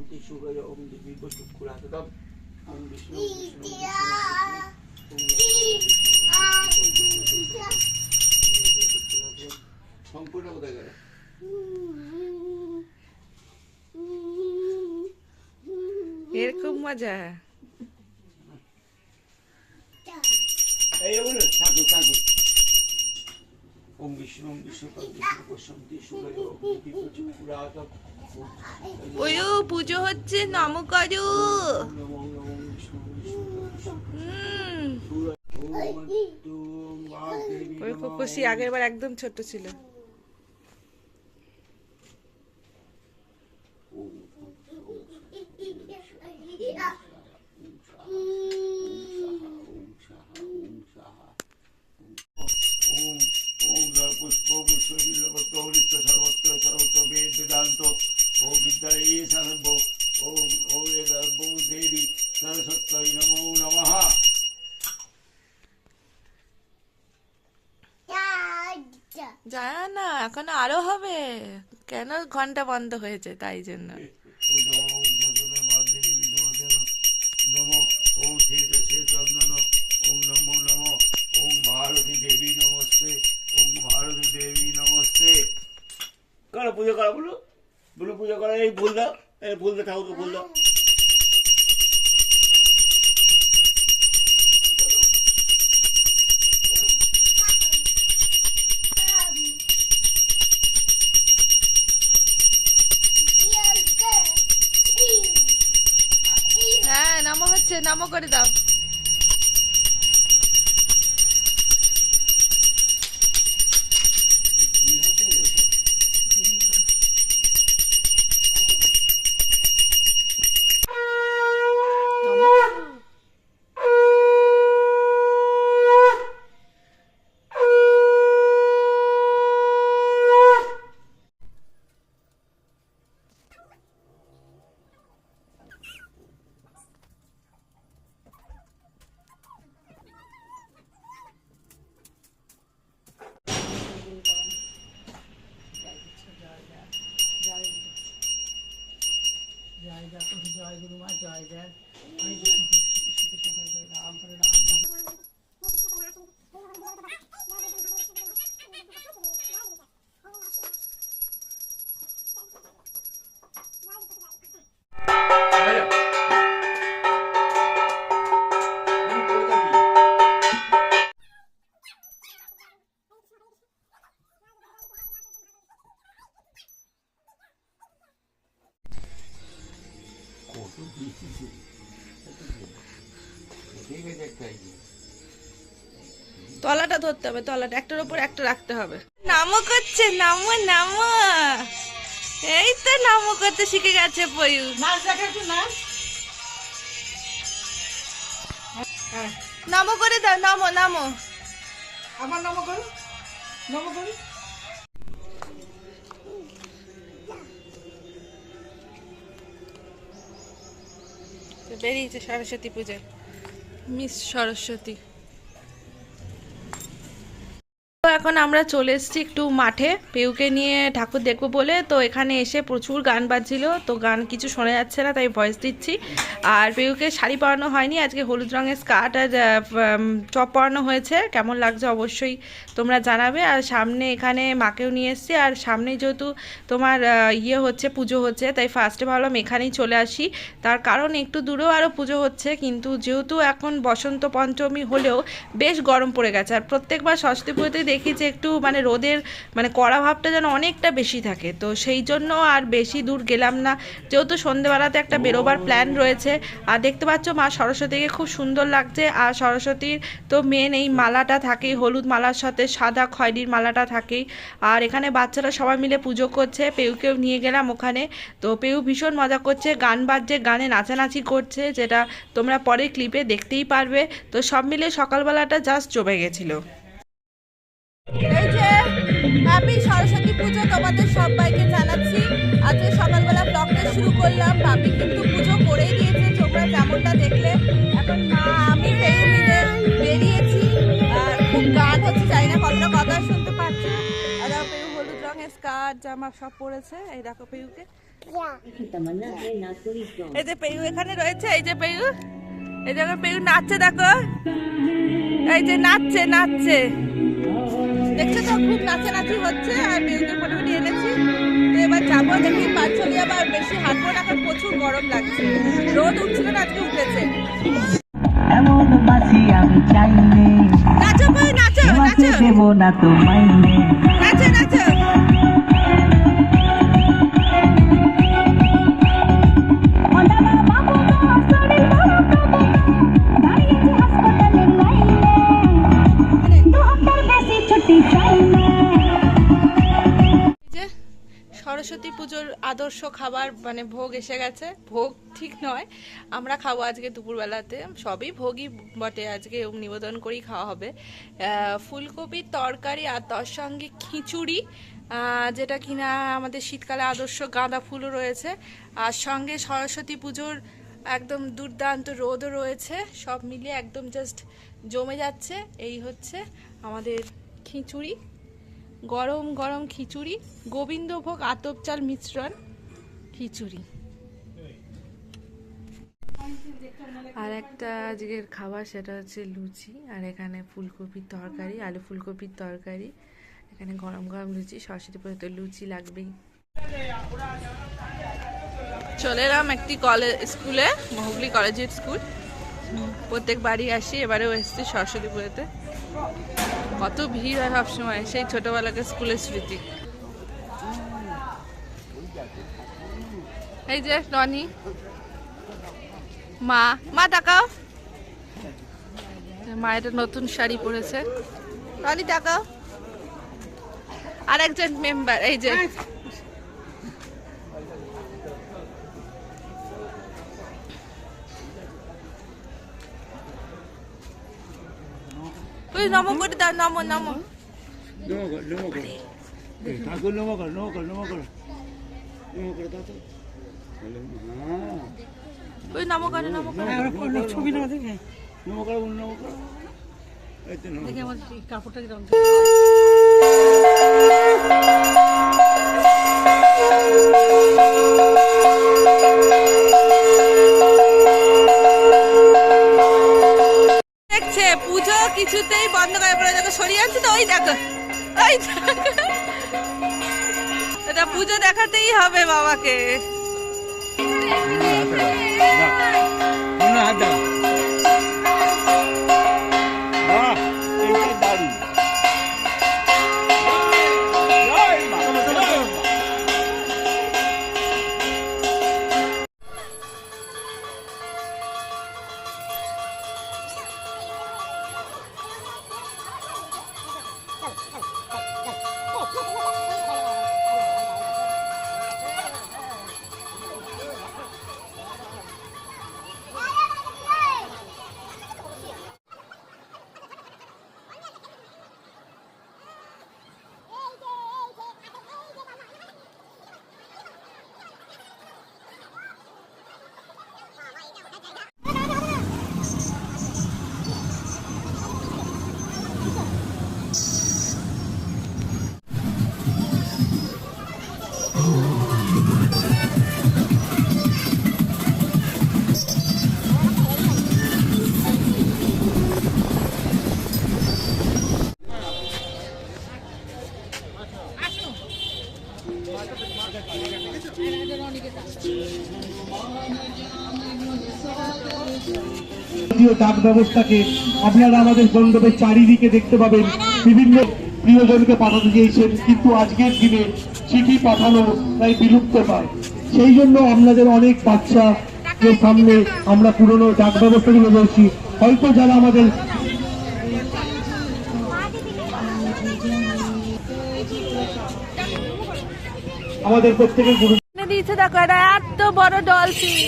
শান্তি সুখয় ওম দেবী বসুকুলাতম ওম বিষ্ণু বিষ্ণু সম্পূর্ণ কোথায় গেল এর খুব মজা। এই ঠাকুর ঠাকুর ওম বিষ্ণু বিষ্ণু প্রশান্তি ওয়ো পুজো হচ্ছে নম করু। ওই খুশি আগের বার একদম ছোট ছিল। যায় না এখন আরও হবে কেন ঘণ্টা বন্ধ হয়েছে তাই জন্য করো পুজো করো বলো বলো পুজো করা এই ফুল দাও এই ফুল দাও ঠাকুরকে ফুল দাও নামো হচ্ছে নামো করে দাও তলাটা ধরতে হবে তলাটা একটার উপর একটা রাখতে হবে। নামো করছে নামো নামো। এই তো নামো করতে শিখে গেছে পয়ু। নাচ দেখা একটু নাচ। নামো করে দাও নামো নামো। আমার নম করো নম করো। বেরিয়েছে সরস্বতী পূজায় মিস সরস্বতী। তো এখন আমরা চলে এসেছি একটু মাঠে। পেউকে নিয়ে ঠাকুর দেখব বলে। তো এখানে এসে প্রচুর গান বাজছিল। তো গান কিছু শোনা যাচ্ছে না, তাই ভয়েস দিচ্ছি। আর পেউকে শাড়ি পরানো হয়নি। আজকে হলুদ রঙের স্কার্ট আর টপ পরানো হয়েছে। কেমন লাগছে অবশ্যই তোমরা জানাবে। আর সামনে এখানে মাকেও নিয়ে এসেছি। আর সামনে যেহেতু তোমার ইয়ে হচ্ছে, পুজো হচ্ছে, তাই ফার্স্টে ভাবলাম এখানেই চলে আসি। তার কারণ একটু দূরেও আরও পুজো হচ্ছে, কিন্তু যেহেতু এখন বসন্ত পঞ্চমী হলেও বেশ গরম পড়ে গেছে। আর প্রত্যেকবার সরস্বতী পুজোতে দেখি যে একটু মানে রোদের মানে কড়া ভাবটা যেন অনেকটা বেশি থাকে। তো সেই জন্য আর বেশি দূর গেলাম না। যেহেতু সন্ধেবেলাতে একটা বেরোবার প্ল্যান রয়েছে, আর দেখতে পাচ্ছ মা সরস্বতীকে খুব সুন্দর লাগছে। আর সরস্বতীর তো মেন এই মালাটা থাকেই, হলুদ মালার সাথে সাদা খয়েরির মালাটা থাকেই। আর এখানে বাচ্চারা সবাই মিলে পুজো করছে। পেউকেও নিয়ে গেলাম ওখানে। তো পেউ ভীষণ মজা করছে। গান বাজছে, গানে নাচানাচি করছে, যেটা তোমরা পরে ক্লিপে দেখতেই পারবে। তো সব মিলে সকালবেলাটা জাস্ট জমে গেছিল। হ্যাপি সরস্বতী পুজো তোমাদের সবাইকে জানাচ্ছি। আজকে সকালবেলা ব্লগটা শুরু করলাম। ভাবি কিন্তু জামা সব পরেছে এই দেখো পেয়ুকে এই যে পেয়ু এখানে রয়েছে এই যে পেয়ু এই দেখো পেয়ু নাচছে দেখো। এই যে নাচছে নাচছে। দেখছ তো খুব নাচানাচি হচ্ছে আর পেয়ুকে মোটামুটি এনেছি। তো এবার যাব দেখি পাঁচছলি আবার বেশি হাঁটবো না এখন প্রচুর গরম লাগছে। রোদ উঠছিল না আজকে উঠেছে। এমন বাসি আমি চাইলে নাচো নাচো নাচো। দেব না তো মাইনে। আদর্শ খাবার মানে ভোগ এসে গেছে। ভোগ ঠিক নয়। আমরা খাব আজকে দুপুরবেলাতে। সবই ভোগই বটে। আজকে নিবেদন করেই খাওয়া হবে। ফুলকপির তরকারি আর তার সঙ্গে খিচুড়ি। যেটা কিনা আমাদের শীতকালে আদর্শ গাঁদা ফুলও রয়েছে। আর সঙ্গে সরস্বতী পুজোর একদম দুর্দান্ত রোদও রয়েছে। সব মিলিয়ে একদম জাস্ট জমে যাচ্ছে। এই হচ্ছে আমাদের খিচুড়ি। গরম গরম খিচুড়ি। গোবিন্দভোগ আতপ চাল মিশ্রণ। খিচুড়ি। আর একটা আজকের খাবার সেটা হচ্ছে লুচি আর এখানে ফুলকপির তরকারি আলু ফুলকপির তরকারি এখানে গরম গরম লুচি সরস্বতী পুজো তো লুচি লাগবেই। চলে এলাম একটি কলেজ স্কুলে হুগলি কলেজের স্কুল প্রত্যেক বাড়ি আসি এবারেও এসেছি সরস্বতী পুজোতে। কত ভিড় হয় সবসময় সেই ছোটবেলাকার স্কুলের স্মৃতি। এই যে রনি। মা মা তাকাও। মা এটা নতুন শাড়ি পরেছে। রনি তাকাও। আর একজন মেম্বার এই যে। ওই নমো করে দাও নমো নমো। নমো কর নমো কর। নমো কর নমো কর নমো কর। নমো কর দাও তো। ওই নমো করে নমো করে ছবি না দেখে। নমো কর নমো কর এই তো নমো দেখে আমার কাপড়টা কীরকম দেখছে পুজো কিছুতেই বন্ধ করে পড়ে দেখো সরিয়ে আনছে তো ওই দেখো। ওই দেখো। এটা পুজো দেখাতেই হবে বাবাকে। Não, não, não. জাতীয় ডাক ব্যবস্থাকে আপনারা আমাদের মণ্ডপের চারিদিকে দেখতে পাবেন। বিভিন্ন প্রিয়জনকে পাঠাতে চেয়েছেন, কিন্তু আজকের দিনে চিঠি পাঠানো প্রায় বিলুপ্ত পায় সেই জন্য আপনাদের অনেক বাচ্চা যে সামনে আমরা পুরনো ডাক ব্যবস্থা তুলে ধরছি হয়তো যারা আমাদের আমাদের প্রত্যেকের গুরু দিয়েছে দেখো, এটা এত বড় ডলফিন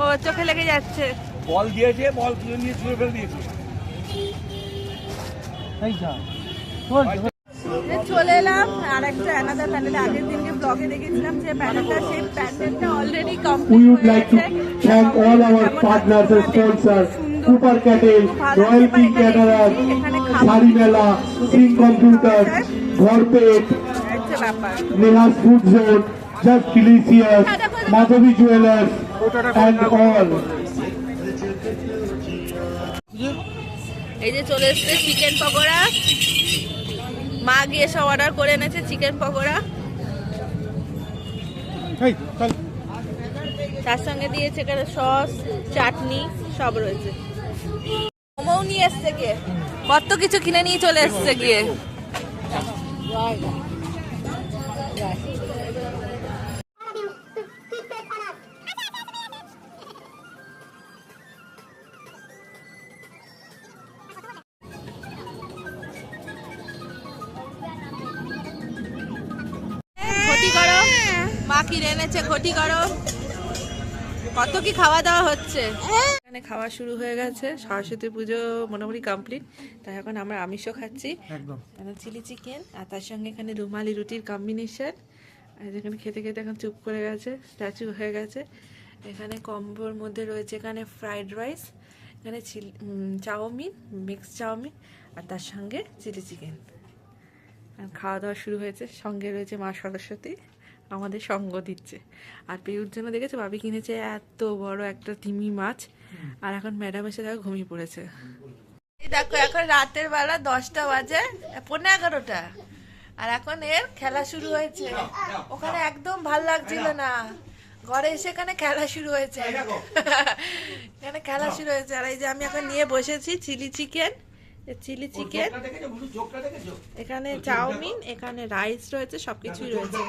ও চোখে লেগে যাচ্ছে। বল দিয়েছে বল তুলে নিয়ে ছুঁড়ে ফেলে দিয়েছে। চলে এলাম আর একটা অ্যানাদার প্যান্ডেল আগের দিনকে ব্লগে দেখেছিলাম যে প্যান্ডেলটা সেই প্যান্ডেলটা already complete all our partners and sponsors, Super Cattle, Royal King Caterers, Sari Mela, Sing Computers, ব্যাপার। নেহাস food zone just delicious Madhabi jewellers all এই যে চলে এসছে চিকেন পকোড়া। মা গিয়ে সব অর্ডার করে এনেছে চিকেন পকোড়া। তার সঙ্গে দিয়েছে এখানে সস চাটনি সব রয়েছে। মোমোও নিয়ে এসছে গিয়ে। কত কিছু কিনে নিয়ে চলে এসছে গিয়ে। মা কিনে এনেছে ক্ষতি করো। কত কি খাওয়া দাওয়া হচ্ছে? এখানে খাওয়া শুরু হয়ে গেছে সরস্বতী পুজো মোটামুটি কমপ্লিট তাই এখন আমরা আমিষও খাচ্ছি। একদম। এখানে চিলি চিকেন আর তার সঙ্গে এখানে রুমালি রুটির কম্বিনেশন আর যেখানে খেতে খেতে এখন চুপ করে গেছে স্ট্যাচু হয়ে গেছে। এখানে কম্বোর মধ্যে রয়েছে এখানে ফ্রাইড রাইস এখানে চিলি চাউমিন মিক্স চাউমিন আর তার সঙ্গে চিলি চিকেন। আর খাওয়া দাওয়া শুরু হয়েছে সঙ্গে রয়েছে মা সরস্বতী। আমাদের সঙ্গ দিচ্ছে। আর পেউর জন্য দেখেছ, ভাবি কিনেছে এত বড় একটা তিমি মাছ, আর এখন ম্যাডাম এসে দেখো ঘুমিয়ে পড়েছে। দেখো, এখন রাতের বেলা দশটা বাজে পনেরো এগারোটা। আর এখন এর খেলা শুরু হয়েছে। ওখানে একদম ভালো লাগছিল না। ঘরে এসে এখানে খেলা শুরু হয়েছে। এখানে খেলা শুরু হয়েছে। আর এই যে আমি এখন নিয়ে বসেছি চিলি চিকেন। Chilli chicken. এখানে চাউমিন, এখানে রাইস রয়েছে, সবকিছুই রয়েছে।